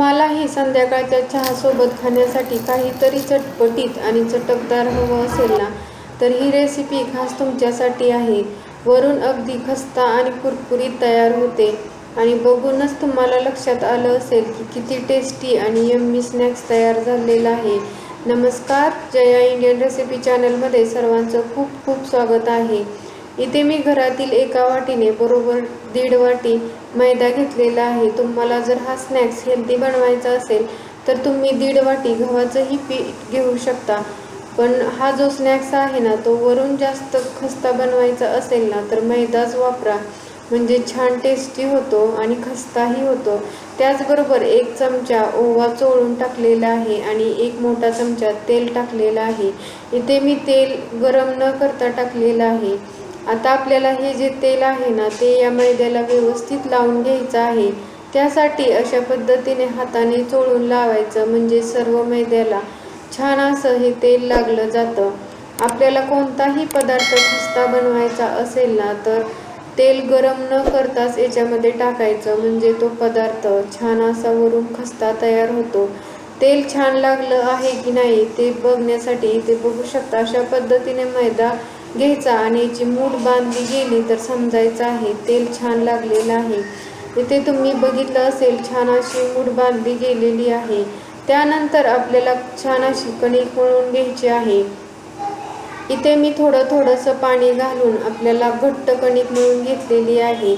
तुम्हालाही संध्याकाळच्या चहासोबत खाण्यासाठी काहीतरी चटपटीत आणि चटकदार हवं असेल ना? तर ही रेसिपी खास तुमच्यासाठी आहे. वरून अगदी खस्ता आणि कुरकुरीत तयार होते. आणि बघूनच तुम्हाला लक्षात आलं असेल की किती टेस्टी आणि यम्मी स्नॅक्स तयार झालेला आहे. नमस्कार जया इंडियन रेसिपी चॅनलमध्ये सर्वांचं खूप खूप स्वागत आहे. इथे मी घरातील एका वाटीने बरोबर दीड वाटी मैदा घेतलेला आहे. तुम्हाला जर हा स्नॅक्स हेल्दी बनवायचा असेल तर तुम्ही दीड वाटी गव्हाचंही पीठ घेऊ शकता. पण हा जो स्नॅक्स आहे ना तो वरून जास्त खस्ता बनवायचा असेल ना तर मैदाच वापरा. म्हणजे छान टेस्टी होतो आणि खस्ताही होतो. त्याचबरोबर एक चमचा ओवा चोळून टाकलेला आहे आणि एक मोठा चमचा तेल टाकलेलं आहे. इथे मी तेल गरम न करता टाकलेलं आहे. आता आपल्याला हे जे तेल आहे ना ते या मैद्याला व्यवस्थित लावून घ्यायचं आहे. त्यासाठी अशा पद्धतीने हाताने चोळून लावायचं म्हणजे सर्व मैद्याला छान असं हे तेल लागलं जातं. आपल्याला कोणताही पदार्थ खस्ता बनवायचा असेल ना तर तेल गरम न करताच याच्यामध्ये टाकायचं म्हणजे तो पदार्थ छान असा वरून खस्ता तयार होतो. तेल छान लागलं आहे की नाही ते बघण्यासाठी इथे बघू शकता अशा पद्धतीने मैदा घ्यायचा आणि याची मूठ बांधली गेली तर समजायचं आहे तेल छान लागलेलं आहे. इथे तुम्ही बघितलं असेल छान अशी मूठ बांधली गेलेली आहे. त्यानंतर आपल्याला छान अशी कणिक मळून घ्यायची आहे. इथे मी थोडं थोडंसं पाणी घालून आपल्याला घट्ट कणिक मळून घेतलेली आहे.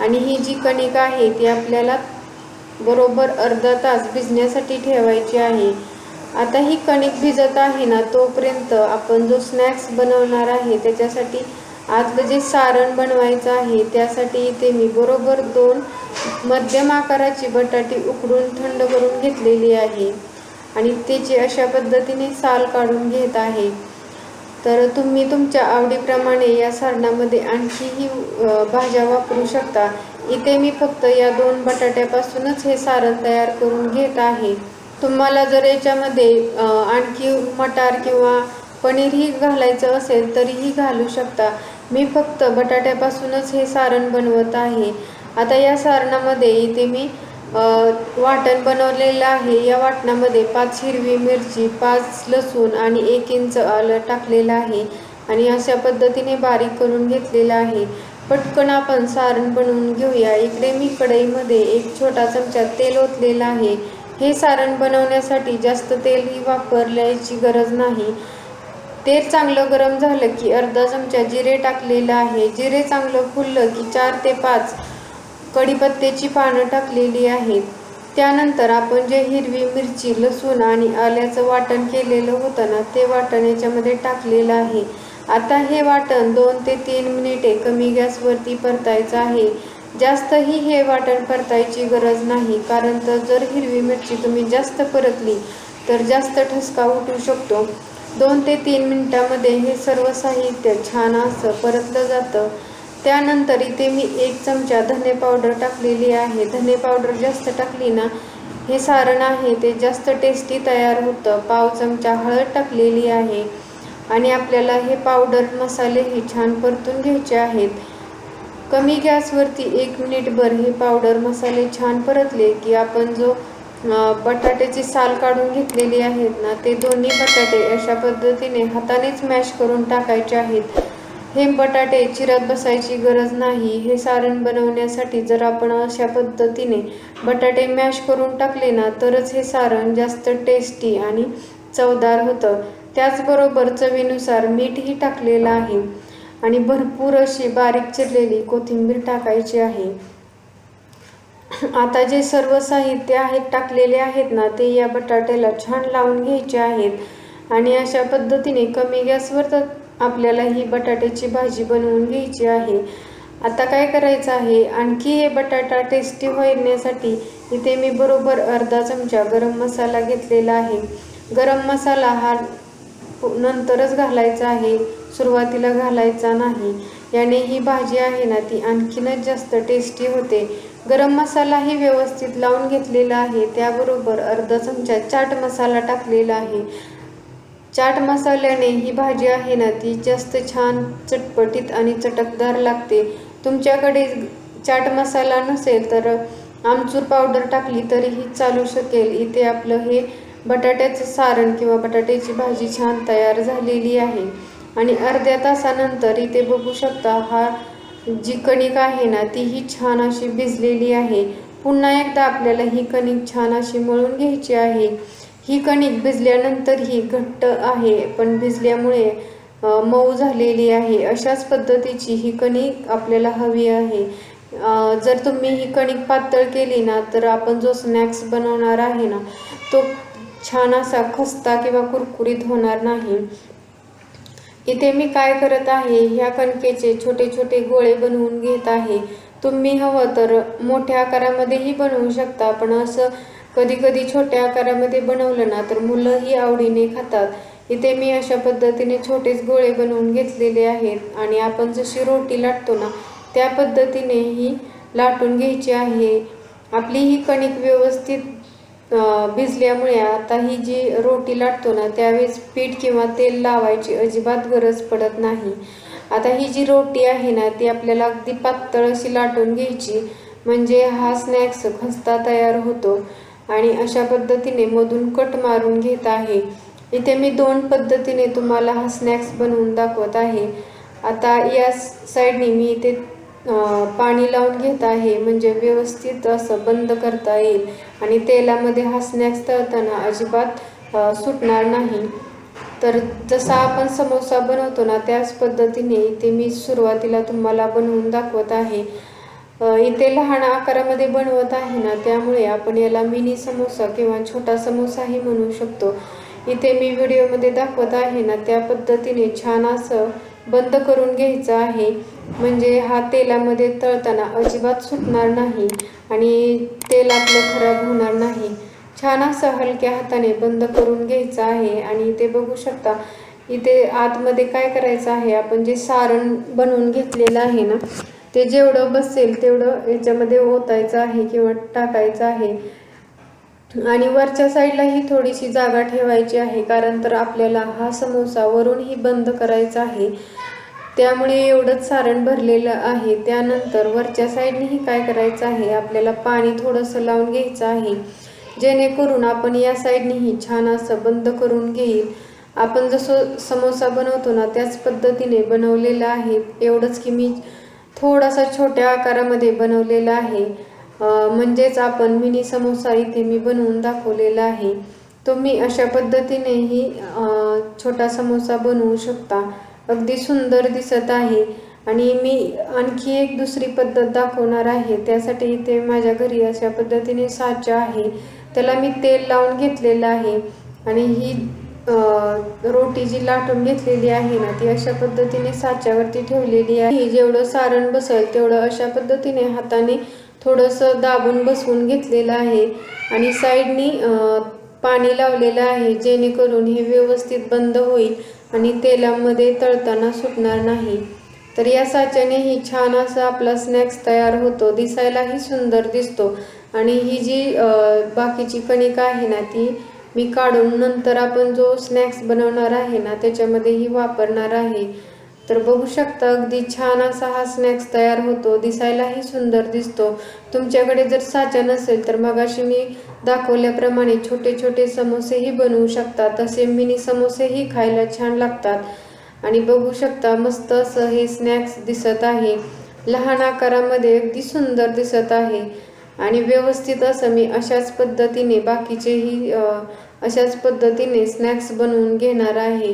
आणि ही जी कणिक आहे ती आपल्याला बरोबर अर्धा तास भिजण्यासाठी ठेवायची आहे. आता ही कणिक भिजत आहे ना तोपर्यंत आपण जो स्नॅक्स बनवणार आहे त्याच्यासाठी आतलं जे सारण बनवायचं आहे त्यासाठी इथे मी बरोबर दोन मध्यम आकाराची बटाटी उकडून थंड करून घेतलेली आहे. आणि त्याची अशा पद्धतीने साल काढून घेत आहे. तर तुम्ही तुमच्या आवडीप्रमाणे या सारणामध्ये आणखीही भाज्या वापरू शकता. इथे मी फक्त या दोन बटाट्यापासूनच हे सारण तयार करून घेत आहे. तुम्हाला जर याच्यामध्ये आणखी मटार किंवा पनीरही घालायचं असेल तरीही घालू शकता. मी फक्त बटाट्यापासूनच हे सारण बनवत आहे. आता या सारणामध्ये इथे मी वाटण बनवलेलं आहे. या वाटणामध्ये पाच हिरवी मिरची पाच लसूण आणि एक इंच आलं टाकलेलं आहे. आणि अशा पद्धतीने बारीक करून घेतलेलं आहे. पटकन आपण सारण बनवून घेऊया. इकडे मी कढईमध्ये एक छोटा चमचा तेल ओतलेला आहे. हे सारण बनवण्यासाठी जास्त तेलही वापरल्याची गरज नाही. तेल चांगलं गरम झालं की अर्धा चमचा जिरे टाकलेलं आहे. जिरे चांगलं फुललं की चार ते पाच कढीपत्त्याची पानं टाकलेली आहेत. त्यानंतर आपण जे हिरवी मिरची लसूण आणि आल्याचं वाटण केलेलं होतं ना ते वाटण याच्यामध्ये टाकलेलं आहे. आता हे वाटण दोन ते तीन मिनिटे कमी गॅसवरती परतायचं आहे. जास्तही हे वाटण परतायची गरज नाही कारण तर जर हिरवी मिरची तुम्ही जास्त परतली तर जास्त ठसका उठू शकतो. दोन ते तीन मिनटामध्ये हे सर्व साहित्य छान असं परतलं जातं. त्यानंतर इथे मी एक चमचा धने पावडर टाकलेली आहे. धने पावडर जास्त टाकली ना हे सारण आहे ते जास्त टेस्टी तयार होतं. पाव चमचा हळद टाकलेली आहे. आणि आपल्याला हे पावडर मसाले हे छान परतून घ्यायचे आहेत. कमी गॅसवरती एक मिनिटभर हे पावडर मसाले छान परतले की आपण जो बटाट्याची साल काढून घेतलेली आहेत ना ते दोन्ही बटाटे अशा पद्धतीने हातानेच मॅश करून टाकायचे आहेत. हे बटाटे चिरत बसायची गरज नाही. हे सारण बनवण्यासाठी जर आपण अशा पद्धतीने बटाटे मॅश करून टाकले ना तरच हे सारण जास्त टेस्टी आणि चवदार होतं. त्याचबरोबर चवीनुसार मीठही टाकलेलं आहे. आणि भरपूर अशी बारीक चिरलेली कोथिंबीर टाकायची आहे. आता जे सर्व साहित्य आहेत टाकलेले आहेत ना ते या बटाट्याला छान लावून घ्यायचे आहेत. आणि अशा पद्धतीने कमी गॅसवर तर आपल्याला ही बटाट्याची भाजी बनवून घ्यायची आहे. आता काय करायचं आहे आणखी हे बटाटा टेस्टी होण्यासाठी इथे मी बरोबर अर्धा चमचा गरम मसाला घेतलेला आहे. गरम मसाला हा नंतरच घालायचा आहे. सुरुवातीला घालायचा नाही. याने ही भाजी आहे ना ती आणखीनच जास्त टेस्टी होते. गरम मसालाही व्यवस्थित लावून घेतलेला आहे. त्याबरोबर अर्धा चमचा चाट मसाला टाकलेला आहे. चाट मसाल्याने ही भाजी आहे ना ती जास्त छान चटपटीत आणि चटकदार लागते. तुमच्याकडे चाट मसाला नसेल तर आमचूर पावडर टाकली तरीही चालू शकेल. इथे आपलं हे बटाट्याचं सारण किंवा बटाट्याची भाजी छान तयार झालेली आहे. आणि अर्ध्या तासानंतर इथे बघू शकता हा जी कणिक आहे ना तीही छान अशी भिजलेली आहे. पुन्हा एकदा आपल्याला ही कणिक छान अशी मळून घ्यायची आहे. ही कणिक भिजल्यानंतर ही घट्ट आहे पण भिजल्यामुळे मऊ झालेली आहे. अशाच पद्धतीची ही कणिक आपल्याला हवी आहे. जर तुम्ही ही कणिक पातळ केली ना तर आपण जो स्नॅक्स बनवणार आहे ना तो छान असा खस्ता किंवा कुरकुरीत होणार नाही. इथे मी काय करत आहे? ह्या कणकेचे छोटे छोटे गोळे बनवून घेत आहे. तुम्ही हवं तर मोठ्या आकारामध्येही बनवू शकता पण असं कधी कधी छोट्या आकारामध्ये बनवलं ना तर मुलंही आवडीने खातात. इथे मी अशा पद्धतीने छोटेच गोळे बनवून घेतलेले आहेत आणि आपण जशी रोटी लाटतो ना त्या पद्धतीने ही लाटून घ्यायची आहे. आपली ही कणिक व्यवस्थित भिजल्यामुळे आता ही जी रोटी लाटतो ना त्यावेळेस पीठ किंवा तेल लावायची अजिबात गरज पडत नाही. आता ही जी रोटी आहे ना ती आपल्याला अगदी पातळ अशी लाटून घ्यायची. म्हणजे हा स्नॅक्स खस्ता तयार होतो. आणि अशा पद्धतीने मधून कट मारून घेत आहे. इथे मी दोन पद्धतीने तुम्हाला हा स्नॅक्स बनवून दाखवत आहे. आता या साईडने मी इथे पाणी लावून घेत आहे. म्हणजे व्यवस्थित असं बंद करता येईल. आणि तेलामध्ये हा स्नॅक्स तळताना अजिबात सुटणार नाही. तर जसा आपण समोसा बनवतो ना त्याच पद्धतीने इथे मी सुरुवातीला तुम्हाला बनवून दाखवत आहे. इथे लहान आकारामध्ये बनवत आहे ना त्यामुळे आपण याला मिनी समोसा किंवा छोटा समोसाही म्हणू शकतो. इथे मी व्हिडिओमध्ये दाखवत आहे ना त्या पद्धतीने छान असं बंद करून घ्यायचं आहे. म्हणजे हा तेलामध्ये तळताना अजिबात सुटणार नाही आणि तेल आपलं खराब होणार नाही. छान असं हलक्या हाताने बंद करून घ्यायचं आहे आणि इथे बघू शकता इथे आतमध्ये काय करायचं आहे आपण जे सारण बनवून घेतलेलं आहे ना ते जेवढं बसेल तेवढं याच्यामध्ये ओतायचं आहे किंवा टाकायचं आहे. आणि वरच्या साईडला ही थोडीशी जागा ठेवायची आहे कारण तर आपल्याला हा समोसा वरूनही बंद करायचा आहे. त्यामुळे एवढंच सारण भरलेलं आहे. त्यानंतर वरच्या साईडनेही काय करायचं आहे आपल्याला पाणी थोडंसं लावून घ्यायचं आहे. जेणेकरून आपण या साईडनेही छान असं बंद करून घेईल. आपण जसं समोसा बनवतो ना त्याच पद्धतीने बनवलेलं आहे. एवढंच की मी थोडासा छोट्या आकारामध्ये बनवलेला आहे. म्हणजेच आपण मिनी समोसा इथे मी बनवून दाखवलेला आहे. तुम्ही अशा पद्धतीनेही छोटा समोसा बनवू शकता. अगदी सुंदर दिसत आहे. आणि मी आणखी एक दुसरी पद्धत दाखवणार आहे. त्यासाठी इथे माझ्या घरी अशा पद्धतीने साचा आहे. त्याला मी तेल लावून घेतलेलं आहे. आणि ही रोटी जी लाटून घेतलेली आहे ना ती अशा पद्धतीने साच्यावरती ठेवलेली आहे. जेवढं सारण बसेल तेवढं अशा पद्धतीने हाताने थोडंसं दाबून बसवून घेतलेलं आहे आणि साईडनी पाणी लावलेलं आहे जेणेकरून हे व्यवस्थित बंद होईल आणि तेलामध्ये तळताना सुटणार नाही. तर या साच्यानेही छान असा आपला स्नॅक्स तयार होतो दिसायलाही सुंदर दिसतो. आणि ही जी बाकीची कणिका आहे ना ती मी काढून नंतर आपण जो स्नॅक्स बनवणार आहे ना त्याच्यामध्येही वापरणार आहे. तर बघू शकता अगदी छान असा हा स्नॅक्स तयार होतो. दिसायलाही सुंदर दिसतो. तुमच्याकडे जर साचा नसेल तर मगाशी मी दाखवल्याप्रमाणे छोटे छोटे समोसेही बनवू शकता. तसे मिनी समोसेही खायला छान लागतात. आणि बघू शकता मस्त असं हे स्नॅक्स दिसत आहे. लहान आकारामध्ये अगदी सुंदर दिसत आहे. आणि व्यवस्थित असं मी अशाच पद्धतीने बाकीचेही अशाच पद्धतीने स्नॅक्स बनवून घेणार आहे.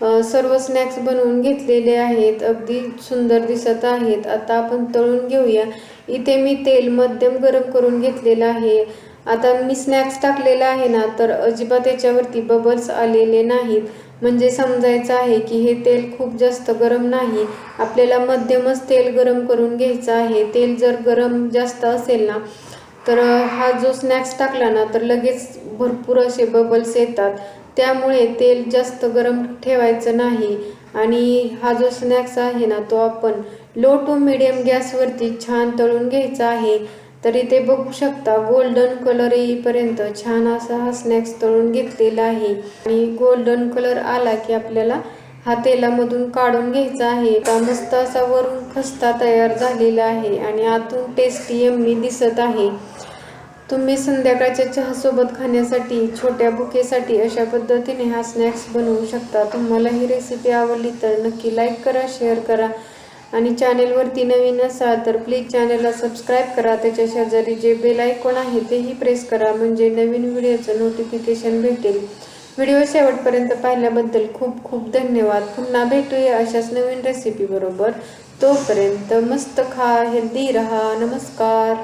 सर्व स्नॅक्स बनवून घेतलेले आहेत. अगदी सुंदर दिसत आहेत. आता आपण तळून घेऊया. इथे मी तेल मध्यम गरम करून घेतलेलं आहे. आता मी स्नॅक्स टाकलेला आहे ना तर अजिबात याच्यावरती बबल्स आलेले नाहीत. म्हणजे समजायचं आहे की हे तेल खूप जास्त गरम नाही. आपल्याला मध्यमच तेल गरम करून घ्यायचं आहे. तेल जर गरम जास्त असेल ना तर हा जो स्नॅक्स टाकला ना तर लगेच भरपूर असे बबल्स येतात. त्यामुळे तेल जास्त गरम ठेवायचं नाही. आणि हा जो स्नॅक्स आहे ना तो आपण लो टू मिडियम गॅसवरती छान तळून घ्यायचा आहे. तरी ते बघू शकता गोल्डन कलर येईपर्यंत छान असा हा स्नॅक्स तळून घेतलेला आहे. आणि गोल्डन कलर आला की आपल्याला हा तेलामधून काढून घ्यायचा आहे. का मस्त असा वरून खस्ता तयार झालेला आहे आणि आतून टेस्टी यम्मी दिसत आहे. तुम्ही संध्याकाळच्या चहासोबत खाण्यासाठी छोट्या बुकेसाठी अशा पद्धतीने हा स्नॅक्स बनवू शकता. तुम्हाला ही रेसिपी आवडली तर नक्की लाईक करा शेअर करा आणि चॅनेलवरती नवीन असाल तर प्लीज चॅनलला सबस्क्राईब करा. त्याच्या शेजारी जे बेल आयकॉन आहे तेही प्रेस करा. म्हणजे नवीन व्हिडिओचं नोटिफिकेशन भेटेल. व्हिडिओ शेवटपर्यंत पाहिल्याबद्दल खूप खूप धन्यवाद. पुन्हा भेटूया अशाच नवीन रेसिपीबरोबर तोपर्यंत मस्त खा हेल्दी रहा. नमस्कार.